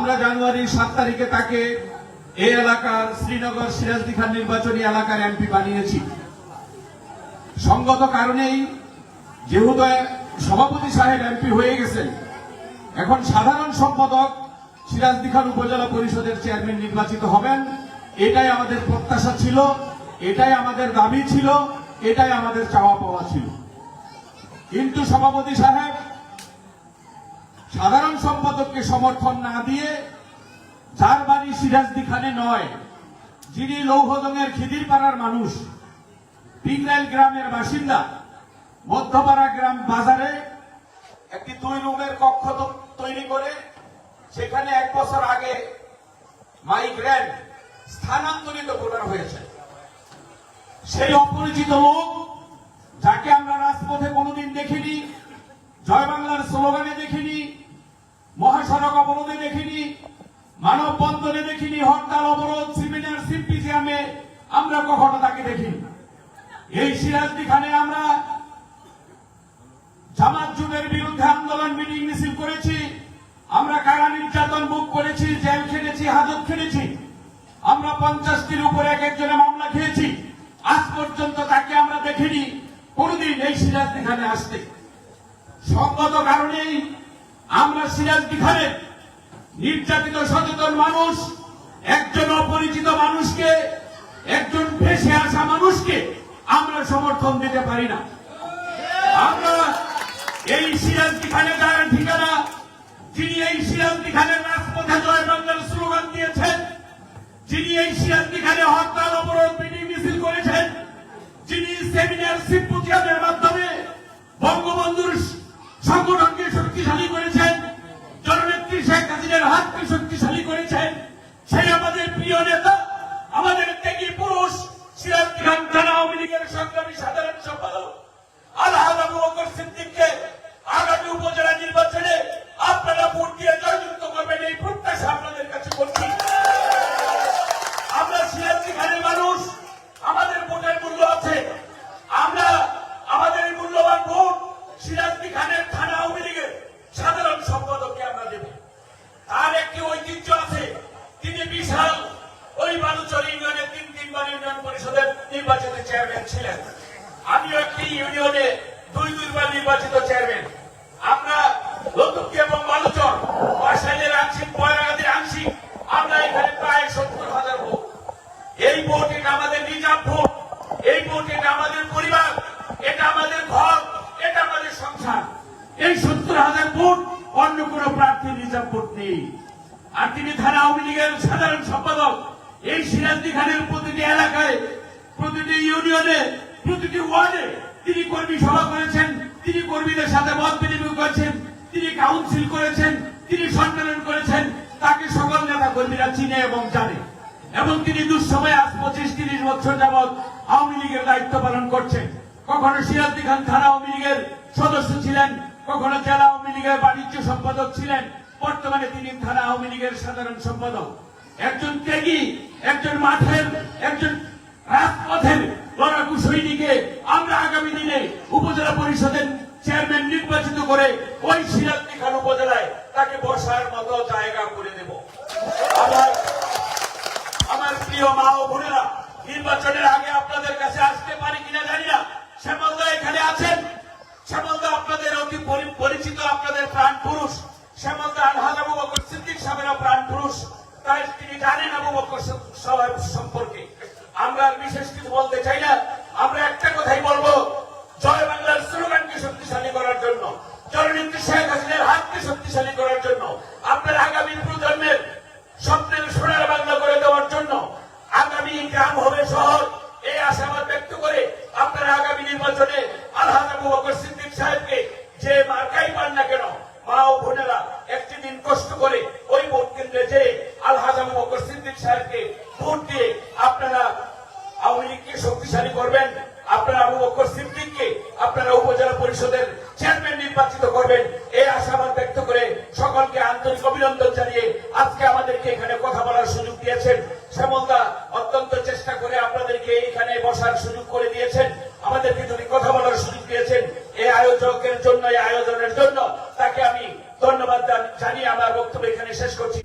আমরা জানুয়ারির সাত তারিখে তাকে এই এলাকার শ্রীনগর সিরাজদি খান নির্বাচনী এলাকার এমপি বানিয়েছি। সঙ্গত কারণেই যেহেতু সভাপতি সাহেব এমপি হয়ে গেছেন, এখন সাধারণ সম্পাদক সিরাজদি খান উপজেলা পরিষদের চেয়ারম্যান নির্বাচিত হবেন। এটাই আমাদের প্রত্যাশা ছিল, এটাই আমাদের দাবি ছিল, এটাই আমাদের চাওয়া পাওয়া ছিল। কিন্তু সভাপতি সাহেব সাধারণ সম্পাদককে সমর্থন না দিয়ে যার বাড়ি সিরাজদি খানে নয়, যিনি লৌহদঙের খিদির পাড়ার মানুষ পিংরাইল গ্রামের বাসিন্দা, মধ্যপাড়া গ্রাম বাজারে একটি দুই রুমের কক্ষ তৈরি করে সেখানে এক বছর আগে মাইগ্রেন্ট স্থানান্তরিত ভোটার হয়েছে। সেই অপরিচিত লোক, যাকে আমরা রাজপথে কোনোদিন দেখিনি জয় বাংলার স্লোগানে দেখিনি মহাসড়ক অবরোধে দেখিনি মানববন্ধনে দেখিনি, হরতাল, অবরোধ সেমিনার সিম্পিজিয়ামে আমরা কখনো তাকে দেখিনি। এই সিরাজদি খানে আমরা জামাত জুটের বিরুদ্ধে আন্দোলন মিটিং মিছিল করেছি, আমরা কারা নির্যাতন বুক করেছি, জেল খেটেছি, হাজত খেটেছি, আমরা পঞ্চাশটির উপরে এক একজনে মামলা খেয়েছি, আজ পর্যন্ত তাকে আমরা দেখিনি, কোনদিন এই সিরাজদি খানে আসতে। সঙ্গত কারণেই আমরা সিরাজদি খানের নির্যাতিত সচেতন মানুষ, একজন অপরিচিত মানুষকে, একজন ভেসে আসা মানুষকে আমরা সমর্থন দিতে পারি না। আমরা এই সিরাজদি খানের যারা ঠিকানা, যিনি এই সিরাজদি খানের রাজপথে জয় বাংলার স্লোগান দিয়েছেন, যিনি এই সিরাজদি খানে হরতাল, অবরোধ মিটিং মিছিল করেছেন, যিনি সেমিনার, সিম্পোজিয়ামের মাধ্যমে বঙ্গবন্ধুর সংগঠনকে শক্তিশালী করেছেন জননেত্রী শেখ হাসিনার হাতকে শক্তিশালী করেছেন। সেই আমাদের প্রিয় নেতা, আমাদের ত্যাগী পুরুষ সিরাজ খান থানা আওয়ামী লীগের সংগ্রামী সাধারণ সম্পাদক পরিষদের নির্বাচিত চেয়ারম্যান ছিলেন। আমিও একটি ইউনিয়নে দুই দুইবার নির্বাচিত চেয়ারম্যান। আমরা লতুকি এবং বালুচর বাসাইলের আংশিক বয়রাগাদের আংশিক, আমরা এখানে প্রায় সত্তর হাজার ভোট। এই ভোট এটা আমাদের রিজার্ভ ভোট, এই ভোট এটা আমাদের পরিবার, এটা আমাদের ঘর, এটা আমাদের সংসার। এই সত্তর হাজার ভোট অন্য কোন প্রার্থীর রিজার্ভ ভোট নেই। আর তিনি থানা আওয়ামী লীগের সাধারণ সম্পাদক, এই সিরাজদি খানের প্রতিটি ইউনিয়নে, প্রতিটি ওয়ার্ডে তিনি কর্মী সভা করেছেন, তিনি কর্মীদের সাথে মত বিনিময় করেছেন, তিনি কাউন্সিল করেছেন, তিনি সম্মেলন করেছেন, তাকে সকল নেতা কর্মীরা চিনে এবং জানে। এবং তিনি দুঃসময়ে আজ পঁচিশ তিরিশ বছর যাবৎ আওয়ামী লীগের দায়িত্ব পালন করছেন। কখনো সিরাজদি খান থানা আওয়ামী লীগের সদস্য ছিলেন, কখনো জেলা আওয়ামী লীগের বাণিজ্য সম্পাদক ছিলেন, বর্তমানে তিনি থানা আওয়ামী লীগের সাধারণ সম্পাদক। একজন ত্যাগী, একজন মাঠের, একজন সম্পর্কে। আমরা বিশেষ কিছু বলতে চাই না। ভোট আপনারা আওয়ামী লীগকে শক্তিশালী করবেন, আপনারা আবু বকর সিদ্দিককে আপনারা উপজেলা পরিষদের চেয়ারম্যান নির্বাচিত করবেন, এই আশাবাদ ব্যক্ত করে সকলকে আন্তরিক অভিনন্দন জানিয়ে আজকে আমাদেরকে এখানে কথা বলার সুযোগ দিয়েছেন। শ্যামলদা অত্যন্ত চেষ্টা করে আপনাদেরকে এখানে বসার সুযোগ করে দিয়েছেন। আমাদেরকে যদি কথা বলার সুযোগ দিয়েছেন। এই আয়োজকের জন্য, এই আয়োজনের জন্য তাকে আমি ধন্যবাদ জানিয়ে আমার বক্তব্য এখানে শেষ করছি।